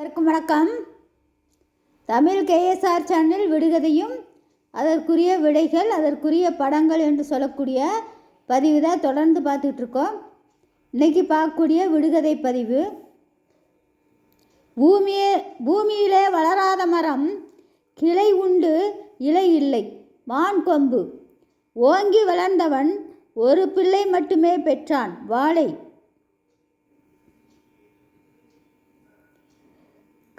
அனைவருக்கும் வணக்கம். Tamil KSR channel விடுகதையும் அதற்குரிய விடைகள் அதற்குரிய படங்கள் என்று சொல்லக்கூடிய பதிவு தான் தொடர்ந்து பார்த்துட்டு இருக்கோம். இன்னைக்கு பார்க்கக்கூடிய விடுகதை பதிவு பூமியே பூமியிலே வளராத மரம் கிளை உண்டு இலை இல்லை மான் கொம்பு. ஓங்கி வளர்ந்தவன் ஒரு பிள்ளை மட்டுமே பெற்றான் வாழை.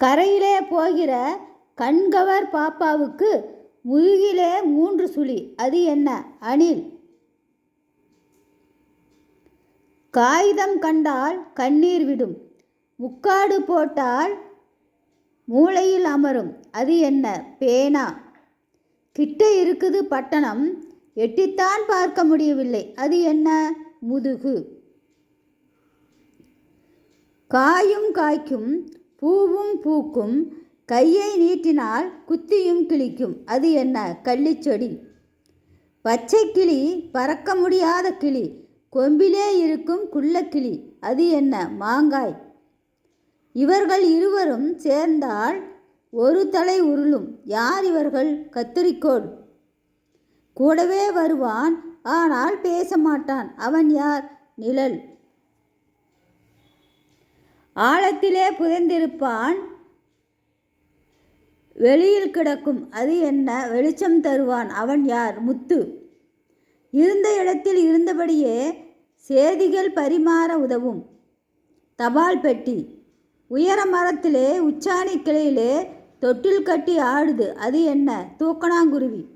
கரையிலே போகிற கண்கவர் பாப்பாவுக்கு முதுகிலே மூன்று சுழி. அது என்ன? அணில். காகிதம் கண்டால் கண்ணீர் விடும். முக்காடு போட்டால் மூளையில் அமரும். அது என்ன? பேனா. கிட்ட இருக்குது பட்டணம். எட்டித்தான் பார்க்க முடியவில்லை. அது என்ன? முதுகு. காயும் காய்க்கும் பூவும் பூக்கும். கையை நீட்டினால் குத்தியும் கிழிக்கும். அது என்ன? கள்ளிச்செடி பச்சை கிளி பறக்க முடியாத கிளி. கொம்பிலே இருக்கும் குள்ளக்கிளி அது என்ன? மாங்காய். இவர்கள் இருவரும் சேர்ந்தால் ஒரு தலை உருளும். யார் இவர்கள்? கத்திரிக்கோள். கூடவே வருவான். ஆனால் பேச மாட்டான். அவன் யார்? நிழல். ஆழத்திலே புதைந்திருப்பான். வெளியில் கிடக்கும் அது என்ன? வெளிச்சம் தருவான். அவன் யார்? முத்து. இருந்த இடத்தில் இருந்தபடியே சேதிகள் பரிமாற உதவும். தபால் பெட்டி. உயர மரத்திலே உச்சாணி கிளையிலே தொட்டில் கட்டி ஆடுது. அது என்ன? தூக்கணாங்குருவி.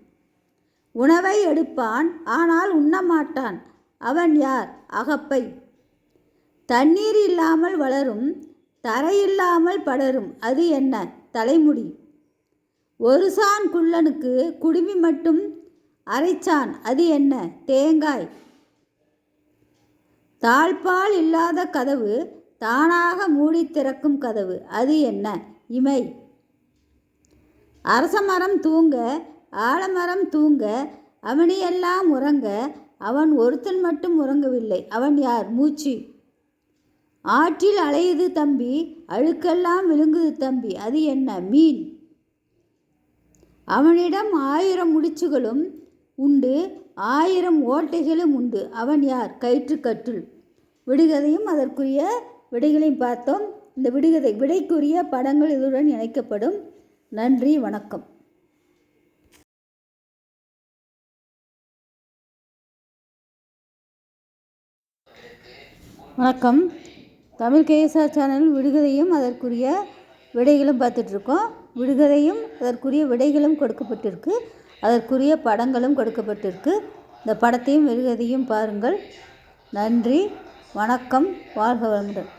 உணவை எடுப்பான் ஆனால் உண்ண மாட்டான். அவன் யார்? அகப்பை. தண்ணீர் இல்லாமல் வளரும் தரையில்லாமல் படரும். அது என்ன? தலைமுடி. ஒரு சான் குள்ளனுக்கு குடுமி மட்டும் அரைச்சான். அது என்ன? தேங்காய். தாழ்பால் இல்லாத கதவு தானாக மூடி திறக்கும் கதவு. அது என்ன? இமை. அரசமரம் தூங்க ஆலமரம் தூங்க அவனியெல்லாம் உறங்க அவன் ஒருத்தன் மட்டும் உறங்கவில்லை. அவன் யார்? மூச்சு. ஆற்றில் அலையுது தம்பி அழுக்கெல்லாம் விழுங்குது தம்பி அது என்ன மீன்? அவனிடம் ஆயிரம் முடிச்சுகளும் உண்டு ஆயிரம் ஓட்டைகளும் உண்டு. அவன் யார்? கயிற்றுக்கட்டுள் விடுகதையும் அதற்குரிய விடைகளையும் பார்த்தோம். இந்த விடுகதை விடைக்குரிய படங்கள் இதுடன் இணைக்கப்படும். நன்றி வணக்கம். வணக்கம். தமிழ் கேஎஸ்ஆர் சேனல் விடுகதையும் அதற்குரிய விடைகளும் பார்த்துட்ருக்கோம். விடுகதையும் அதற்குரிய விடைகளும் கொடுக்கப்பட்டிருக்கு. அதற்குரிய படங்களும் கொடுக்கப்பட்டிருக்கு. இந்த படத்தையும் விடுகதையும் பாருங்கள். நன்றி. வணக்கம். வாழ்க வளமுடன்.